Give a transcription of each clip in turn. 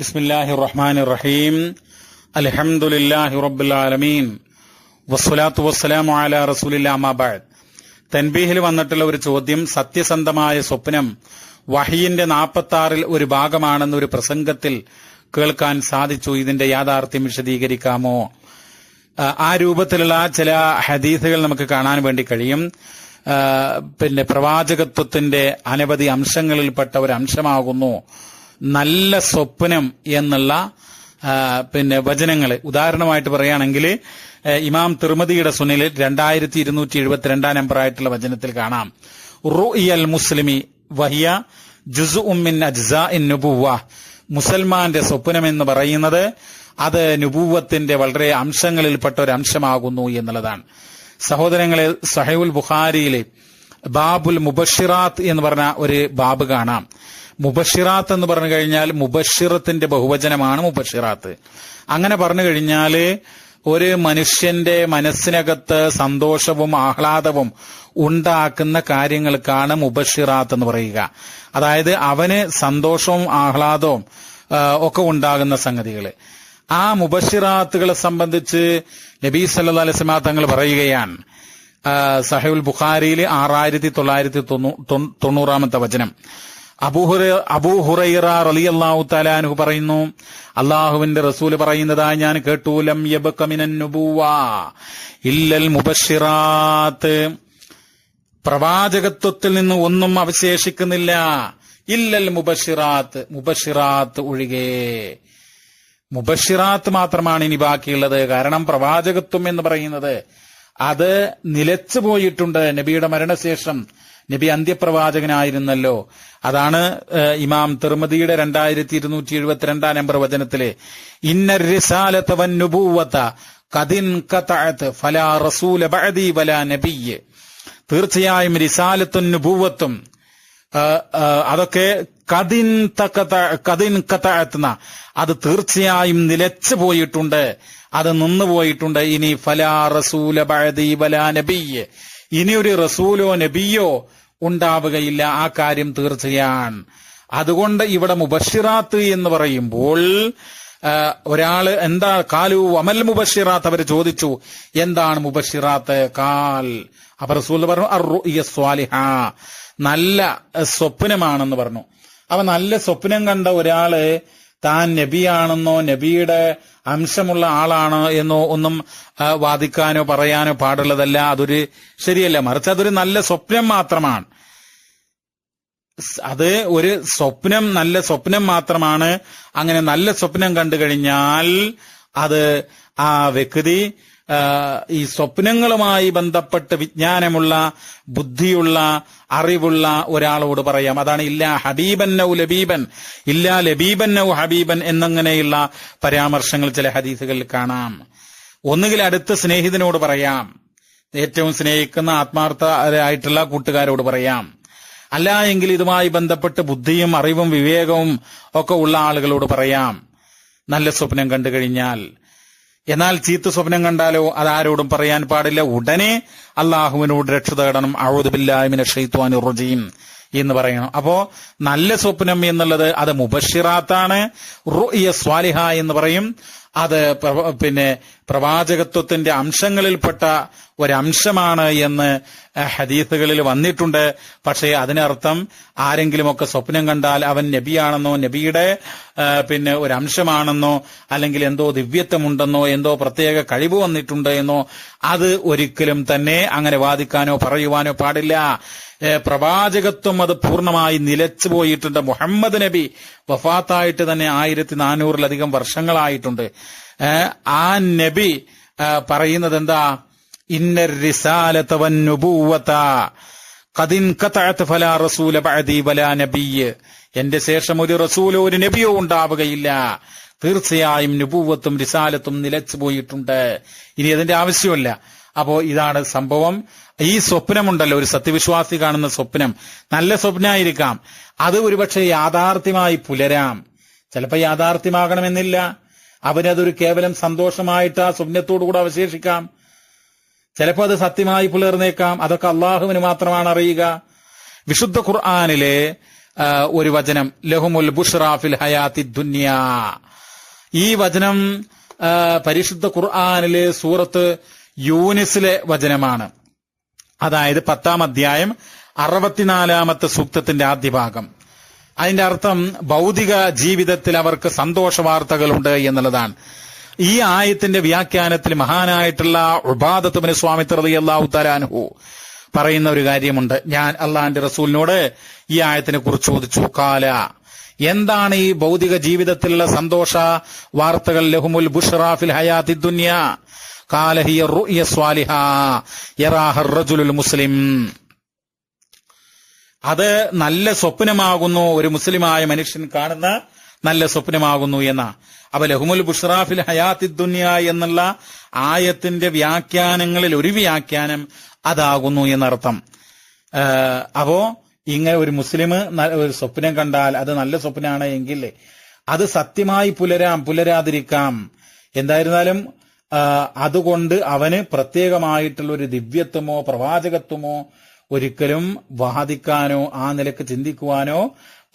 بسم الله الرحمن الرحيم الحمد لله رب العالمين والصلاة والسلام على رسول الله ما بعد തൻബീഹിൽ വന്നിട്ടുള്ള ഒരു ചോദ്യം സത്യസന്ധമായ സ്വപ്നം വഹിയിന്റെ നാൽപ്പത്തി ആറിൽ ഒരു ഭാഗമാണെന്ന് ഒരു പ്രസംഗത്തിൽ കേൾക്കാൻ സാധിച്ചു ഇതിന്റെ യാഥാർത്ഥ്യം വിശദീകരിക്കാമോ ആ, ആ രൂപത്തിലുള്ള ചില ഹദീസുകൾ നമുക്ക് കാണാൻ വേണ്ടി കഴിയും ആ, പിന്നെ പ്രവാചകത്വത്തിന്റെ അനവധി അംശങ്ങളിൽപ്പെട്ട ഒരു അംശമാകുന്നു നല്ല സ്വപ്നം എന്നുള്ള പിന്നെ വചനങ്ങൾ ഉദാഹരണമായിട്ട് പറയുകയാണെങ്കിൽ ഇമാം തിരുമതിയുടെ സുനിൽ രണ്ടായിരത്തി ഇരുന്നൂറ്റി എഴുപത്തിരണ്ടാം നമ്പറായിട്ടുള്ള വചനത്തിൽ കാണാം. റുഇയൽ മുസ്ലിമി വഹിയ ജുസു ഉമ്മിൻ അജ്സ ഇൻ നുബുവ മുസൽമാന്റെ സ്വപ്നം എന്ന് പറയുന്നത് അത് നുബുവത്തിന്റെ വളരെ അംശങ്ങളിൽപ്പെട്ട ഒരു അംശമാകുന്നു എന്നുള്ളതാണ്. സഹോദരങ്ങളെ സഹൈവുൽ ബുഖാരിയിലെ ബാബുൽ മുബഷിറാത്ത് എന്ന് പറഞ്ഞ ഒരു ബാബ് കാണാം. മുബഷിറാത്ത് എന്ന് പറഞ്ഞു കഴിഞ്ഞാൽ മുബഷിറത്തിന്റെ ബഹുവചനമാണ് മുബഷിറാത്ത്. അങ്ങനെ പറഞ്ഞു കഴിഞ്ഞാൽ ഒരു മനുഷ്യന്റെ മനസ്സിനകത്ത് സന്തോഷവും ആഹ്ലാദവും ഉണ്ടാക്കുന്ന കാര്യങ്ങൾക്കാണ് മുബഷിറാത്ത് എന്ന് പറയുക. അതായത് അവന് സന്തോഷവും ആഹ്ലാദവും ഒക്കെ ഉണ്ടാകുന്ന സംഗതികൾ ആ മുബഷിറാത്തുകളെ സംബന്ധിച്ച് നബീ സല്ലാ അലൈസ്മ തങ്ങൾ പറയുകയാണ്. ആ, സഹീഉൽ ബുഖാരിയിൽ ആറായിരത്തി തൊള്ളായിരത്തി തൊണ്ണൂ- തൊണ്ണൂ- തൊണ്ണൂറാമത്തെ വചനം. അബൂഹുറ അബൂ ഹുറൈറ അള്ളാഹു തലാനുഹു പറയുന്നു അള്ളാഹുവിന്റെ റസൂൽ പറയുന്നതായി ഞാൻ കേട്ടു ലം യബ്ക മിനൻ ഇല്ലൽ മുബഷിറാത്ത് പ്രവാചകത്വത്തിൽ നിന്ന് ഒന്നും അവശേഷിക്കുന്നില്ല. ഇല്ലൽ മുബഷിറാത്ത് മുബഷിറാത്ത് ഒഴികെ. മുബഷിറാത്ത് മാത്രമാണ് ഇനി ബാക്കിയുള്ളത്. കാരണം പ്രവാചകത്വം എന്ന് പറയുന്നത് അത് നിലച്ചു പോയിട്ടുണ്ട് നബിയുടെ മരണശേഷം. നബി അന്ത്യപ്രവാചകനായിരുന്നല്ലോ. അതാണ് ഇമാം തിർമതിയുടെ രണ്ടായിരത്തി ഇരുന്നൂറ്റി എഴുപത്തിരണ്ടാം നമ്പർ വചനത്തിലെ ഇന്നർ റിസാലത്തവൻ നുപൂവത്ത കതിൻ കതഅത് ഫലാ റസൂല ബഅദി വലാ നബിയ്. തീർച്ചയായും റിസാലത്തും ആ, അതൊക്കെ കതിൻ തക്കത്ത കതിൻ കത്തഴത്തുന്ന അത് തീർച്ചയായും നിലച്ചു പോയിട്ടുണ്ട്. അത് നിന്നുപോയിട്ടുണ്ട് ഇനി ഫലാ റസൂല ബഅദി വലാ നബിയ്. ഇനി ഒരു റസൂലോ നബിയോ ഉണ്ടാവുകയില്ല. ആ കാര്യം തീർച്ചയാണ്. അതുകൊണ്ട് ഇവിടെ മുബഷിറാത്ത് എന്ന് പറയുമ്പോൾ ഒരാൾ എന്താ കാലു അമൽ മുബഷിറാത്ത് അവർ ചോദിച്ചു എന്താണ് മുബഷിറാത്ത്? കാൽ അപ്പൊ റസൂൽ പറഞ്ഞു സ്വാലിഹ. നല്ല സ്വപ്നമാണെന്ന് പറഞ്ഞു. അപ്പൊ നല്ല സ്വപ്നം കണ്ട ഒരാൾ താൻ നബിയാണെന്നോ നബിയുടെ അംശമുള്ള ആളാണ് എന്നോ ഒന്നും വാദിക്കാനോ പറയാനോ പാടുള്ളതല്ല. അതൊരു ശരിയല്ല. മറിച്ച് അതൊരു നല്ല സ്വപ്നം മാത്രമാണ്. അത് ഒരു സ്വപ്നം നല്ല സ്വപ്നം മാത്രമാണ്. അങ്ങനെ നല്ല സ്വപ്നം കണ്ടു കഴിഞ്ഞാൽ അത് ആ വ്യക്തി ഈ സ്വപ്നങ്ങളുമായി ബന്ധപ്പെട്ട് വിജ്ഞാനമുള്ള ബുദ്ധിയുള്ള അറിവുള്ള ഒരാളോട് പറയാം. അതാണ് ഇല്ലാ ഹബീബൻ നൌ ലബീബൻ. ഇല്ലാ ലബീബൻ നൌ ഹബീബൻ എന്നങ്ങനെയുള്ള പരാമർശങ്ങൾ ചില ഹദീസുകളിൽ കാണാം. ഒന്നുകിൽ അടുത്ത സ്നേഹിതനോട് പറയാം. ഏറ്റവും സ്നേഹിക്കുന്ന ആത്മാർത്ഥരായിട്ടുള്ള കൂട്ടുകാരോട് പറയാം. അല്ല എങ്കിൽ ഇതുമായി ബന്ധപ്പെട്ട് ബുദ്ധിയും അറിവും വിവേകവും ഒക്കെ ഉള്ള ആളുകളോട് പറയാം. നല്ല സ്വപ്നം കണ്ടു കഴിഞ്ഞാൽ എന്നാൽ ചീത്ത സ്വപ്നം കണ്ടാലോ അത് ആരോടും പറയാൻ പാടില്ല. ഉടനെ അള്ളാഹുവിനോട് രക്ഷ തേടണം. അഴുതുബില്ലാമിനെ ഷെയ്ത്വാൻ എന്ന് പറയണം അപ്പോ നല്ല സ്വപ്നം എന്നുള്ളത് അത് മുബഷിറാത്താണ്. റുഇയ സ്വാലിഹ എന്ന് പറയും. അത് പിന്നെ പ്രവാചകത്വത്തിന്റെ അംശങ്ങളിൽപ്പെട്ട ഒരംശമാണ് എന്ന് ഹദീസുകളിൽ വന്നിട്ടുണ്ട്. പക്ഷേ അതിനർത്ഥം ആരെങ്കിലുമൊക്കെ സ്വപ്നം കണ്ടാൽ അവൻ നബിയാണെന്നോ നബിയുടെ പിന്നെ ഒരു അംശമാണെന്നോ അല്ലെങ്കിൽ എന്തോ ദിവ്യത്വമുണ്ടെന്നോ എന്തോ പ്രത്യേക കഴിവ് വന്നിട്ടുണ്ട് എന്നോ അത് ഒരിക്കലും തന്നെ അങ്ങനെ വാദിക്കാനോ പറയുവാനോ പാടില്ല. പ്രവാചകത്വം അത് പൂർണമായി നിലച്ചു പോയിട്ടുണ്ട്. മുഹമ്മദ് നബി വഫാത്തായിട്ട് തന്നെ ആയിരത്തി നാനൂറിലധികം വർഷങ്ങളായിട്ടുണ്ട്. ആ നബി പറയുന്നത് എന്താ ഇന്ന റിസാലത്തവൻ നുബൂവത്ത ഖദിൻ ഖതഅത് ഫലാ റസൂല ബഅദി വലാ നബിയ്. എന്റെ ശേഷം ഒരു റസൂലോ ഒരു നബിയോ ഉണ്ടാവുകയില്ല. തീർച്ചയായും നുപൂവത്തും റിസാലത്തും നിലച്ചു പോയിട്ടുണ്ട്. ഇനി അതിന്റെ ആവശ്യമില്ല. അപ്പോ ഇതാണ് സംഭവം. ഈ സ്വപ്നമുണ്ടല്ലോ ഒരു സത്യവിശ്വാസി കാണുന്ന സ്വപ്നം. നല്ല സ്വപ്നമായിരിക്കാം അത് ഒരുപക്ഷെ യാഥാർത്ഥ്യമായി പുലരാം. ചിലപ്പോൾ യാഥാർത്ഥ്യമാകണമെന്നില്ല. അവനതൊരു കേവലം സന്തോഷമായിട്ട് ആ സ്വപ്നത്തോടുകൂടെ അവശേഷിക്കാം. ചിലപ്പോൾ അത് സത്യമായി പുലർന്നേക്കാം. അതൊക്കെ അള്ളാഹുവിന് മാത്രമാണ് അറിയുക. വിശുദ്ധ ഖുർആാനിലെ ഒരു വചനം ലഹുമുൽ ബുഷ്റാഫിൽ ഹയാത്തി ദുന്യ. ഈ വചനം പരിശുദ്ധ ഖുർആാനിലെ സൂറത്ത് യൂനിസിലെ വചനമാണ്. അതായത് പത്താം അധ്യായം അറുപത്തിനാലാമത്തെ സൂക്തത്തിന്റെ ആദ്യ ഭാഗം അതിന്റെ അർത്ഥം ഭൗതിക ജീവിതത്തിൽ അവർക്ക് സന്തോഷ വാർത്തകളുണ്ട് എന്നുള്ളതാണ്. ഈ ആയത്തിന്റെ വ്യാഖ്യാനത്തിൽ മഹാനായിട്ടുള്ള ഉബാദത്തുബിന് സ്വാമി അള്ളാഹു തരാനുഹു പറയുന്ന ഒരു കാര്യമുണ്ട്. ഞാൻ അള്ളാഹിന്റെ റസൂലിനോട് ഈ ആയത്തിനെ കുറിച്ച് ചോദിച്ചു. കാല എന്താണ് ഈ ഭൗതിക ജീവിതത്തിലുള്ള സന്തോഷ വാർത്തകൾ? ലഹുമുൽ ബുഷറാഫിൽ ഹയാത്തി ദുന്യ. കാല ഹിയ റുയ സ്വാലിഹ. മുസ്ലിം. അത് നല്ല സ്വപ്നമാകുന്നു ഒരു മുസ്ലിമായ മനുഷ്യൻ കാണുന്ന നല്ല സ്വപ്നമാകുന്നു എന്ന. അപ്പൊ ലഹുമുൽ ബുഷറാഫിൽ ഹയാത്തി ദുന്യ എന്നുള്ള ആയത്തിന്റെ വ്യാഖ്യാനങ്ങളിൽ ഒരു വ്യാഖ്യാനം അതാകുന്നു എന്നർത്ഥം. അപ്പോ ഇങ്ങനെ ഒരു മുസ്ലിം ഒരു സ്വപ്നം കണ്ടാൽ അത് നല്ല സ്വപ്നമാണ് എങ്കിൽ അത് സത്യമായി പുലരാം പുലരാതിരിക്കാം. എന്തായിരുന്നാലും അതുകൊണ്ട് അവന് പ്രത്യേകമായിട്ടുള്ള ഒരു ദിവ്യത്വമോ പ്രവാചകത്വമോ ഒരിക്കലും വാദിക്കാനോ ആ നിലയ്ക്ക് ചിന്തിക്കുവാനോ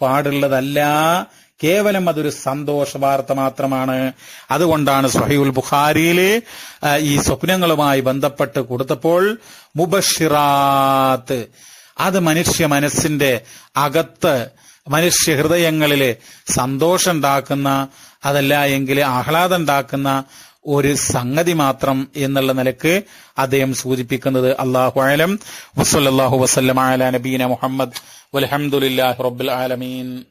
പാടുള്ളതല്ല. കേവലം അതൊരു സന്തോഷ വാർത്ത മാത്രമാണ്. അതുകൊണ്ടാണ് സഹീഉൽ ബുഖാരിയിലെ ഈ സ്വപ്നങ്ങളുമായി ബന്ധപ്പെട്ട് കൊടുത്തപ്പോൾ മുബഷിറാത്ത് അത് മനുഷ്യ മനസ്സിന്റെ അകത്ത് മനുഷ്യ ഹൃദയങ്ങളിലെ സന്തോഷം ഉണ്ടാക്കുന്ന അതല്ല എങ്കിൽ ആഹ്ലാദം ഉണ്ടാക്കുന്ന ഒരു സംഗതി മാത്രം എന്നുള്ള നിലയ്ക്ക് അദ്ദേഹം സൂചിപ്പിക്കുന്നത് അള്ളാഹു അലം. വസല്ലാഹു വസ്ലം നബീന മുഹമ്മദ്. വലഹമുല്ലാ റബ്ബുൽ ആലമീൻ.